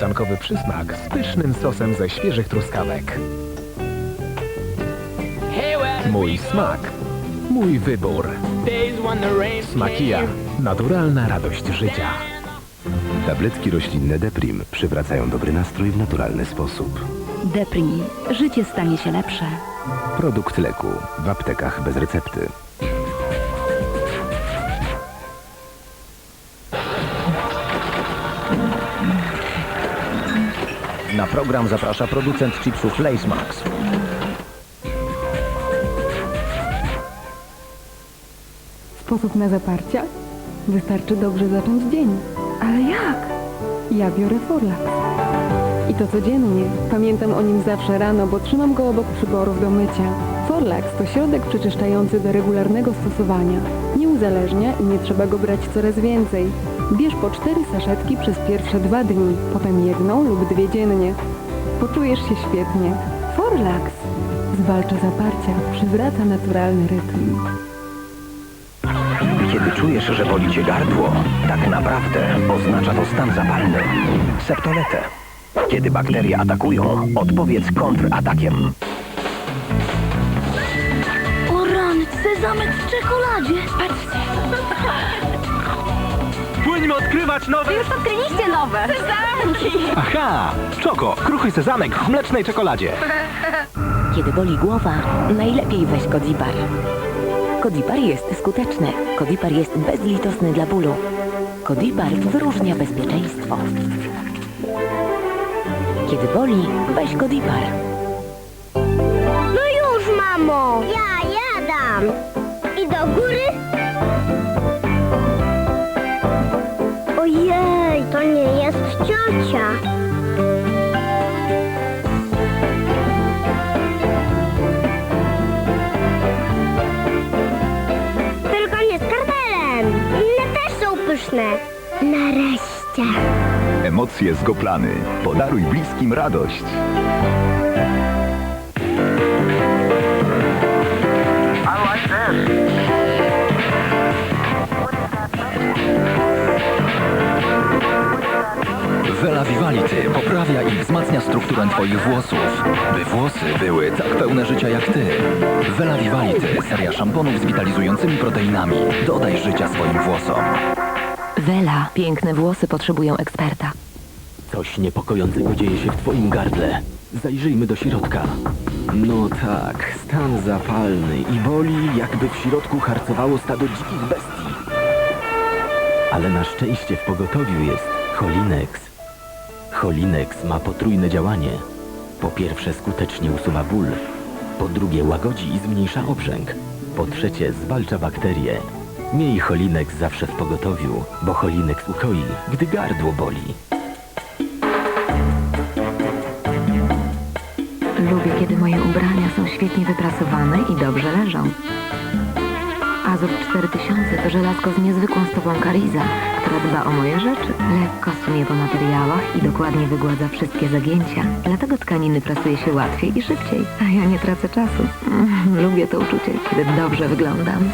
śmietankowy przysmak z pysznym sosem ze świeżych truskawek. Mój smak. Mój wybór. Smakija. Naturalna radość życia. Tabletki roślinne Deprim przywracają dobry nastrój w naturalny sposób. Deprim. Życie stanie się lepsze. Produkt leku w aptekach bez recepty. Na program zaprasza producent chipsów Lace Max. Sposób na zaparcia? Wystarczy dobrze zacząć dzień. Ale jak? Ja biorę Forlax. I to codziennie. Pamiętam o nim zawsze rano, bo trzymam go obok przyborów do mycia. Forlax to środek przeczyszczający do regularnego stosowania. Nie uzależnia i nie trzeba go brać coraz więcej. Bierz po cztery saszetki przez pierwsze dwa dni, potem jedną lub dwie dziennie. Poczujesz się świetnie. Forlax zwalcza zaparcia, przywraca naturalny rytm. Kiedy czujesz, że boli cię gardło, tak naprawdę oznacza to stan zapalny. Septoletę. Kiedy bakterie atakują, odpowiedz kontratakiem. O rany, sezamek w czekoladzie. Patrzcie. Płyńmy odkrywać nowe... Już odkryliście nowe. Sezamki. Aha! Czoko, kruchy sezamek w mlecznej czekoladzie. Kiedy boli głowa, najlepiej weź Kodibar. Kodibar jest skuteczny. Kodibar jest bezlitosny dla bólu. Kodibar wyróżnia bezpieczeństwo. Kiedy boli, weź Kodibar. No już, mamo! Ja jadam! I do góry? Są pyszne. Nareszcie. Emocje z Goplany. Podaruj bliskim radość. Wela Vivality poprawia i wzmacnia strukturę Twoich włosów, by włosy były tak pełne życia jak Ty. Wela Vivality, seria szamponów z vitalizującymi proteinami. Dodaj życia swoim włosom. Wela, piękne włosy potrzebują eksperta. Coś niepokojącego dzieje się w twoim gardle. Zajrzyjmy do środka. No tak, stan zapalny i boli, jakby w środku harcowało stado dzikich bestii. Ale na szczęście w pogotowiu jest Cholinex. Cholinex ma potrójne działanie. Po pierwsze skutecznie usuwa ból. Po drugie łagodzi i zmniejsza obrzęk. Po trzecie zwalcza bakterie. Miej Cholinex zawsze w pogotowiu, bo Cholinex ukoi, gdy gardło boli. Lubię, kiedy moje ubrania są świetnie wyprasowane i dobrze leżą. Azur 4000 to żelazko z niezwykłą stopą Kariza, która dba o moje rzeczy. Lekko sumie po materiałach i dokładnie wygładza wszystkie zagięcia. Dlatego tkaniny prasuje się łatwiej i szybciej, a ja nie tracę czasu. Lubię to uczucie, kiedy dobrze wyglądam.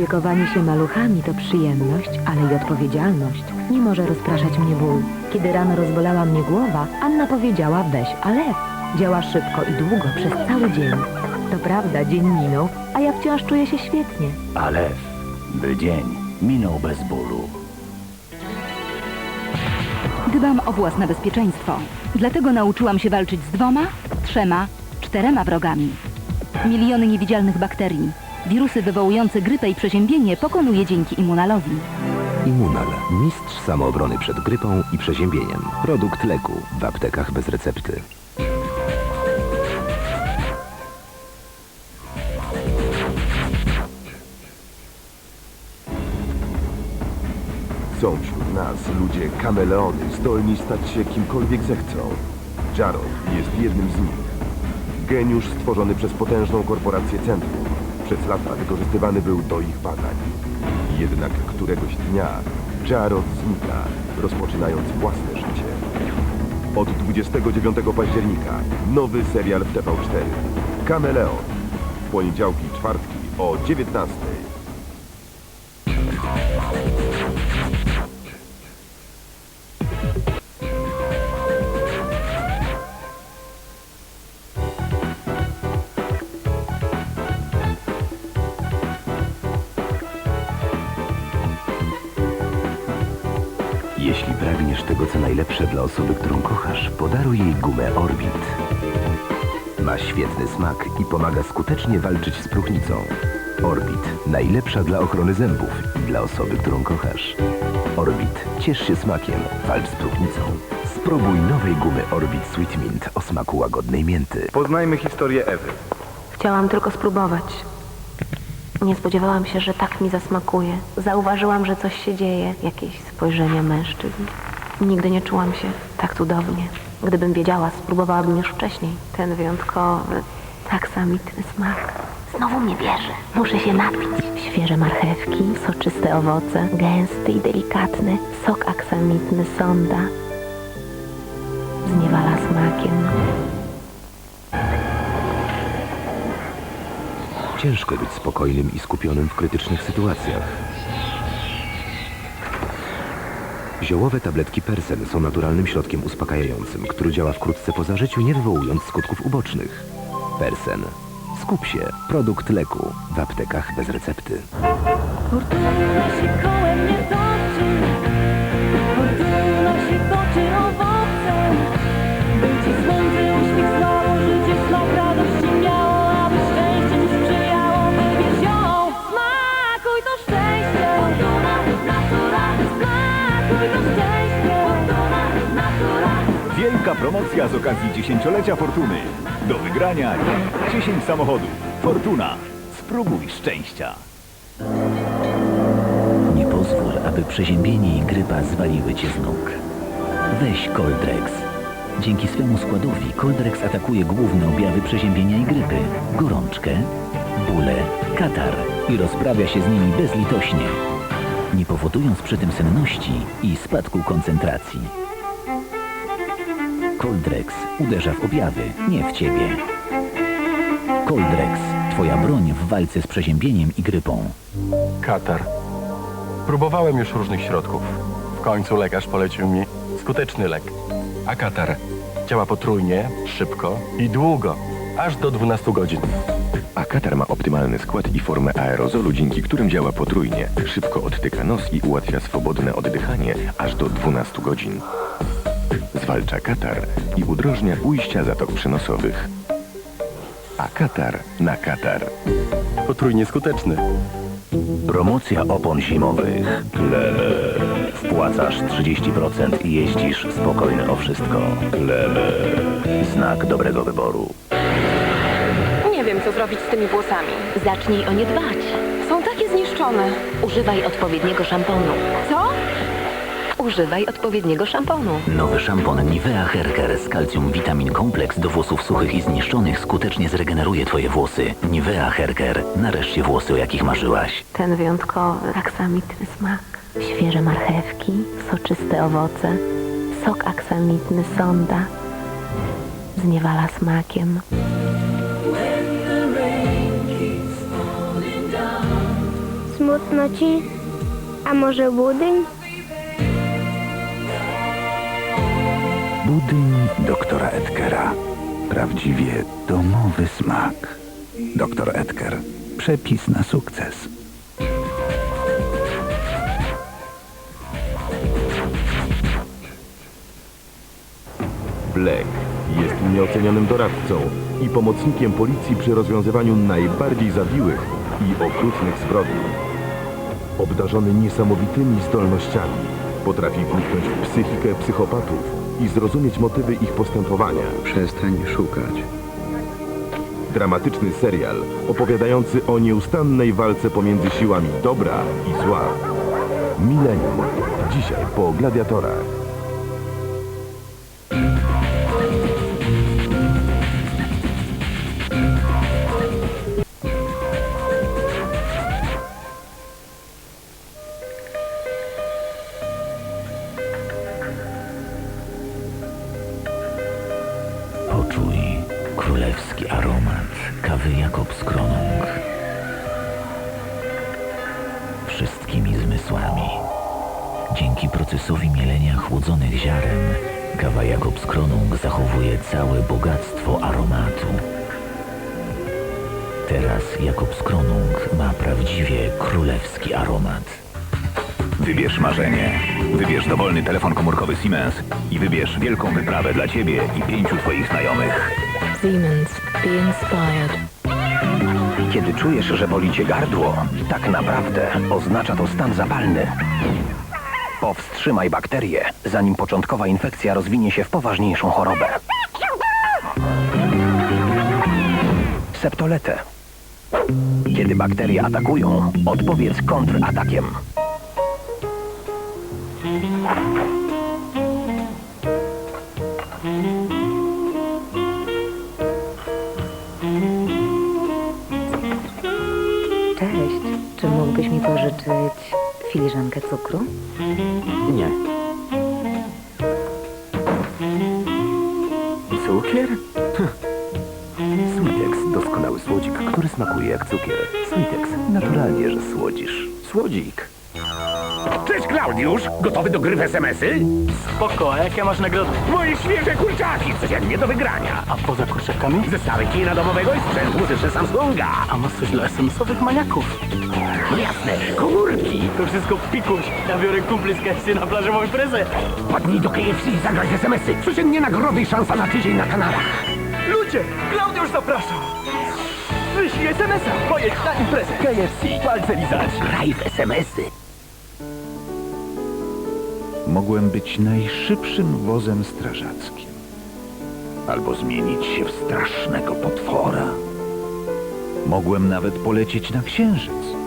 Opiekowanie się maluchami to przyjemność, ale i odpowiedzialność. Nie może rozpraszać mnie ból. Kiedy rano rozbolała mnie głowa, Anna powiedziała weź Alef. Działa szybko i długo przez cały dzień. To prawda, dzień minął, a ja wciąż czuję się świetnie. Ale by dzień minął bez bólu. Dbam o własne bezpieczeństwo. Dlatego nauczyłam się walczyć z dwoma, trzema, czterema wrogami. Miliony niewidzialnych bakterii. Wirusy wywołujące grypę i przeziębienie pokonuje dzięki immunalowi. Immunal. Mistrz samoobrony przed grypą i przeziębieniem. Produkt leku w aptekach bez recepty. Są wśród nas ludzie kameleony, zdolni stać się kimkolwiek zechcą. Jarod jest jednym z nich. Geniusz stworzony przez potężną korporację Centrum. Przez lata wykorzystywany był do ich badań. Jednak któregoś dnia Jarod znika, rozpoczynając własne życie. Od 29 października nowy serial w TV4. Kameleon. Poniedziałki i czwartki o 19. Jeśli pragniesz tego, co najlepsze dla osoby, którą kochasz, podaruj jej gumę Orbit. Ma świetny smak i pomaga skutecznie walczyć z próchnicą. Orbit. Najlepsza dla ochrony zębów i dla osoby, którą kochasz. Orbit. Ciesz się smakiem. Walcz z próchnicą. Spróbuj nowej gumy Orbit Sweet Mint o smaku łagodnej mięty. Poznajmy historię Ewy. Chciałam tylko spróbować. Nie spodziewałam się, że tak mi zasmakuje. Zauważyłam, że coś się dzieje, jakieś spojrzenia mężczyzn. Nigdy nie czułam się tak cudownie. Gdybym wiedziała, spróbowałabym już wcześniej. Ten wyjątkowy, tak samitny smak. Znowu mnie bierze. Muszę się napić. Świeże marchewki, soczyste owoce, gęsty i delikatny, sok aksamitny sonda. Ciężko być spokojnym i skupionym w krytycznych sytuacjach. Ziołowe tabletki Persen są naturalnym środkiem uspokajającym, który działa wkrótce po zażyciu, nie wywołując skutków ubocznych. Persen. Skup się. Produkt leku w aptekach bez recepty. Się kołem Wielka promocja z okazji dziesięciolecia Fortuny. Do wygrania 10 samochodów. Fortuna. Spróbuj szczęścia. Nie pozwól, aby przeziębienie i grypa zwaliły cię z nóg. Weź Coldrex. Dzięki swemu składowi Coldrex atakuje główne objawy przeziębienia i grypy. Gorączkę, bóle, katar i rozprawia się z nimi bezlitośnie, nie powodując przy tym senności i spadku koncentracji. Coldrex uderza w objawy, nie w ciebie. Coldrex, twoja broń w walce z przeziębieniem i grypą. Katar. Próbowałem już różnych środków. W końcu lekarz polecił mi skuteczny lek. A katar działa potrójnie, szybko i długo, aż do 12 godzin. A katar ma optymalny skład i formę aerozolu, dzięki którym działa potrójnie. Szybko odtyka nos i ułatwia swobodne oddychanie aż do 12 godzin. Zwalcza katar i udrożnia ujścia zatok przynosowych. A katar na katar. Potrójnie skuteczny. Promocja opon zimowych. Klebe. Wpłacasz 30% i jeździsz spokojny o wszystko. Klebe. Znak dobrego wyboru. Nie wiem, co zrobić z tymi włosami. Zacznij o nie dbać. Są takie zniszczone. Używaj odpowiedniego szamponu. Co? Używaj odpowiedniego szamponu. Nowy szampon Nivea Hair Care z kalcium vitamin kompleks do włosów suchych i zniszczonych skutecznie zregeneruje twoje włosy. Nivea Hair Care. Nareszcie włosy, o jakich marzyłaś. Ten wyjątkowy, aksamitny smak. Świeże marchewki, soczyste owoce, sok aksamitny sonda. Zniewala smakiem. Smutno ci? A może budyń? Budyń doktora Edgera. Prawdziwie domowy smak. Doktor Edgar. Przepis na sukces. Black jest nieocenionym doradcą i pomocnikiem policji przy rozwiązywaniu najbardziej zawiłych i okrutnych zbrodni. Obdarzony niesamowitymi zdolnościami, potrafi wniknąć w psychikę psychopatów i zrozumieć motywy ich postępowania. Przestań szukać. Dramatyczny serial opowiadający o nieustannej walce pomiędzy siłami dobra i zła. Millennium. Dzisiaj po gladiatorach. Kronung. wszystkimi zmysłami. Dzięki procesowi mielenia chłodzonych ziaren, kawa Jakobs Kronung zachowuje całe bogactwo aromatu. Teraz Jakobs Kronung ma prawdziwie królewski aromat. Wybierz marzenie. Wybierz dowolny telefon komórkowy Siemens i wybierz wielką wyprawę dla ciebie i pięciu twoich znajomych. Siemens. Be inspired. Kiedy czujesz, że boli cię gardło, tak naprawdę oznacza to stan zapalny. Powstrzymaj bakterię, zanim początkowa infekcja rozwinie się w poważniejszą chorobę. Septoletę. Kiedy bakterie atakują, odpowiedz kontratakiem. Filiżankę cukru? Nie. Cukier? Sweetex, doskonały słodzik, który smakuje jak cukier. Sweetex, naturalnie, że słodzisz. Słodzik. Cześć Klaudiusz, gotowy do gry w SMS-y? Spoko, a jakie masz nagrody? Moje świeże kurczaki, codziennie do wygrania. A poza kurczakami? Zestawy kina domowego i sprzęt muzyczny Samsunga. A masz coś dla SMS-owych maniaków? No jasne, komórki. To wszystko pikuś. Ja biorę kumpli z KFC na plażową imprezę. Wpadnij do KFC i zagraj SMS-y. Codziennie nagrody i szansa na tydzień na kanałach. Ludzie, Klaudiusz zaprasza. Wyślij SMS-a, pojedź na imprezę. KFC, palce lizać. Graj w SMS-y. Mogłem być najszybszym wozem strażackim. Albo zmienić się w strasznego potwora. Mogłem nawet polecieć na księżyc.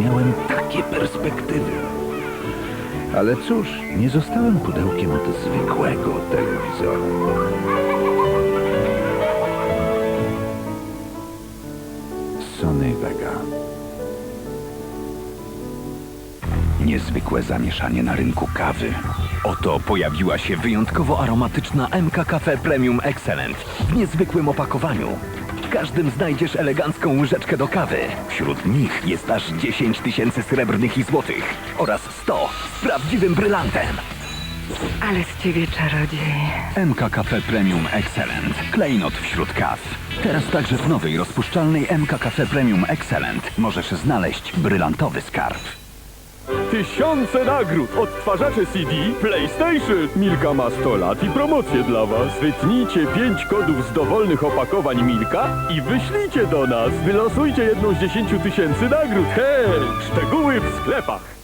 Miałem takie perspektywy. Ale cóż, nie zostałem pudełkiem od zwykłego telewizora. Sony Vega. Niezwykłe zamieszanie na rynku kawy. Oto pojawiła się wyjątkowo aromatyczna MK Cafe Premium Excellent w niezwykłym opakowaniu. W każdym znajdziesz elegancką łyżeczkę do kawy. Wśród nich jest aż 10 tysięcy srebrnych i złotych oraz 100 z prawdziwym brylantem. Ale z ciebie czarodziej. MK Cafe Premium Excellent. Klejnot wśród kaw. Teraz także w nowej rozpuszczalnej MK Cafe Premium Excellent możesz znaleźć brylantowy skarb. Tysiące nagród! Odtwarzacze CD PlayStation! Milka ma 100 lat i promocje dla was. Wytnijcie 5 kodów z dowolnych opakowań Milka i wyślijcie do nas. Wylosujcie jedną z 10 tysięcy nagród. Hej! Szczegóły w sklepach.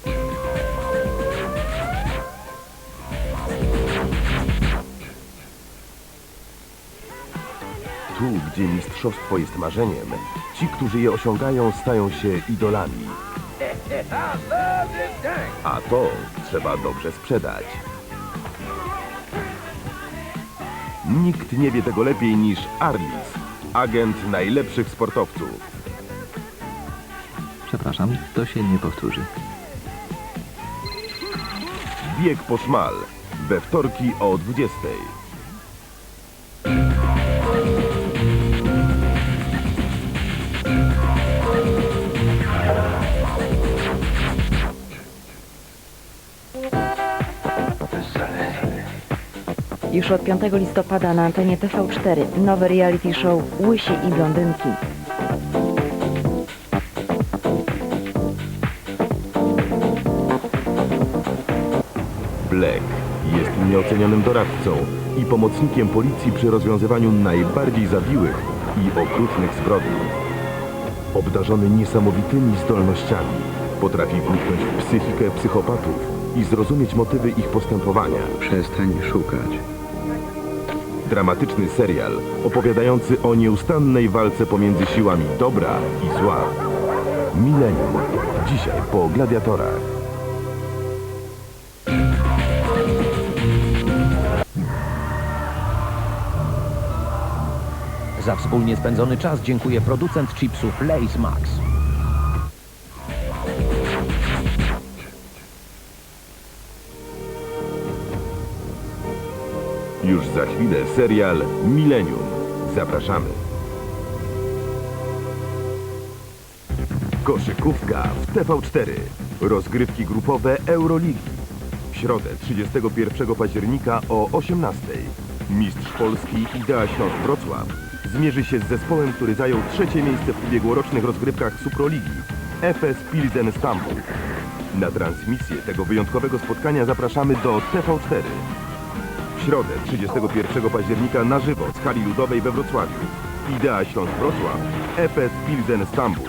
Tu, gdzie mistrzostwo jest marzeniem, ci, którzy je osiągają, stają się idolami. A to trzeba dobrze sprzedać. Nikt nie wie tego lepiej niż Arlis, agent najlepszych sportowców. Przepraszam, to się nie powtórzy. Bieg po szmal. We wtorki o 20. Już od 5 listopada na antenie TV4 nowe reality show Łysi i Blondynki. Black jest nieocenionym doradcą i pomocnikiem policji przy rozwiązywaniu najbardziej zawiłych i okrutnych zbrodni. Obdarzony niesamowitymi zdolnościami, potrafi wniknąć w psychikę psychopatów i zrozumieć motywy ich postępowania. Przestań szukać. Dramatyczny serial opowiadający o nieustannej walce pomiędzy siłami dobra i zła. Millennium. Dzisiaj po gladiatorach. Za wspólnie spędzony czas dziękuję producent chipsów Lays Max. Już za chwilę serial Millennium. Zapraszamy. Koszykówka w TV4. Rozgrywki grupowe Euroligi. W środę 31 października o 18. Mistrz Polski Idea Śląsk Wrocław zmierzy się z zespołem, który zajął trzecie miejsce w ubiegłorocznych rozgrywkach Suproligi Efes Pilsen Stambul. Na transmisję tego wyjątkowego spotkania zapraszamy do TV4. W środę 31 października na żywo z hali ludowej we Wrocławiu. Idea Śląsk Wrocław, Efes Pilsen Stambul.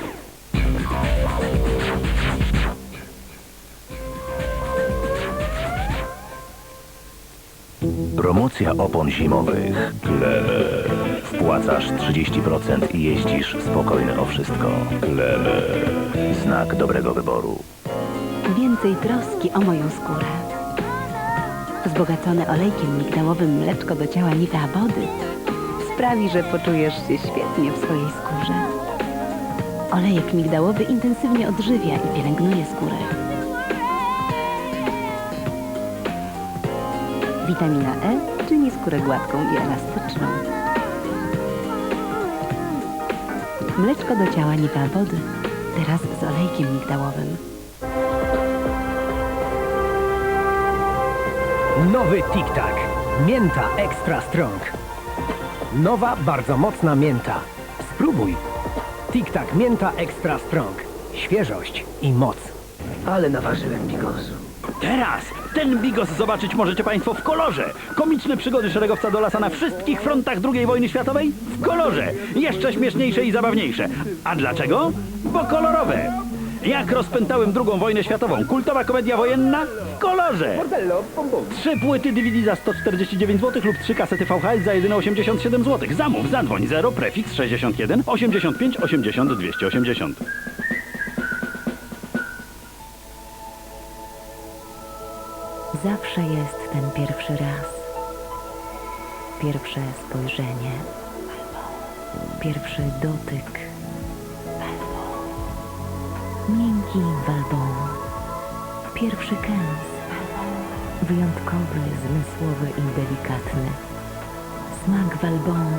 Promocja opon zimowych. Klele. Wpłacasz 30% i jeździsz spokojny o wszystko. Klele. Znak dobrego wyboru. Więcej troski o moją skórę. Wzbogacone olejkiem migdałowym mleczko do ciała Nivea Body sprawi, że poczujesz się świetnie w swojej skórze. Olejek migdałowy intensywnie odżywia i pielęgnuje skórę. Witamina E czyni skórę gładką i elastyczną. Mleczko do ciała Nivea Body. Teraz z olejkiem migdałowym. Nowy Tic Tac. Mięta Extra Strong. Nowa, bardzo mocna mięta. Spróbuj. Tic Tac Mięta Extra Strong. Świeżość i moc. Ale naważyłem bigosu. Teraz ten bigos zobaczyć możecie Państwo w kolorze. Komiczne przygody szeregowca do lasa na wszystkich frontach II wojny światowej w kolorze. Jeszcze śmieszniejsze i zabawniejsze. A dlaczego? Bo kolorowe. Jak rozpętałem II wojnę światową? Kultowa komedia wojenna w kolorze. Trzy płyty DVD za 149 zł lub trzy kasety VHS za jedyne 87 zł. Zamów, zadzwoń 0, prefiks 61 85 80 280. Zawsze jest ten pierwszy raz. Pierwsze spojrzenie. Pierwszy dotyk. Miękki walbon. Pierwszy kęs. Wyjątkowy, zmysłowy i delikatny. Smak walbon.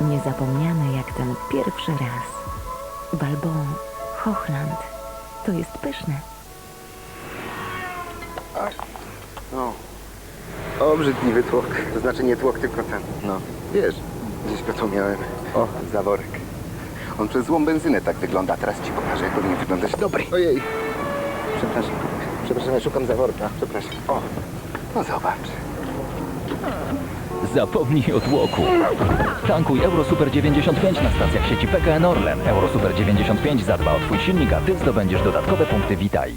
Niezapomniany jak ten pierwszy raz. Walbon. Hochland. To jest pyszne. No. Obrzydliwy tłok. To znaczy nie tłok, tylko ten. No. Wiesz, gdzieś go tu miałem. O, zaworek. On przez złą benzynę tak wygląda. Teraz ci pokażę, jak powinien wyglądać dobry. Ojej. Przepraszam. Przepraszam, ja szukam zaworka. Przepraszam. O, no zobacz. Zapomnij o tłoku. Tankuj Euro Super 95 na stacjach sieci PKN Orlen. Euro Super 95 zadba o Twój silnik, a Ty zdobędziesz dodatkowe punkty Witaj.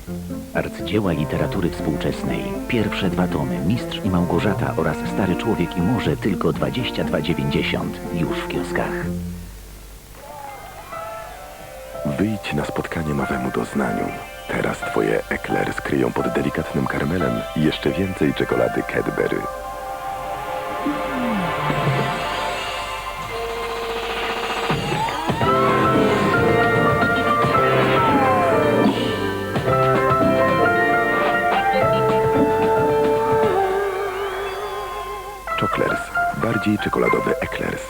Arcydzieła literatury współczesnej. Pierwsze dwa tomy Mistrz i Małgorzata oraz Stary Człowiek i Morze tylko 22,90 już w kioskach. Wyjdź na spotkanie nowemu doznaniu. Teraz twoje ekler skryją pod delikatnym karmelem jeszcze więcej czekolady Cadbury. Choklers. Bardziej czekoladowe eklers.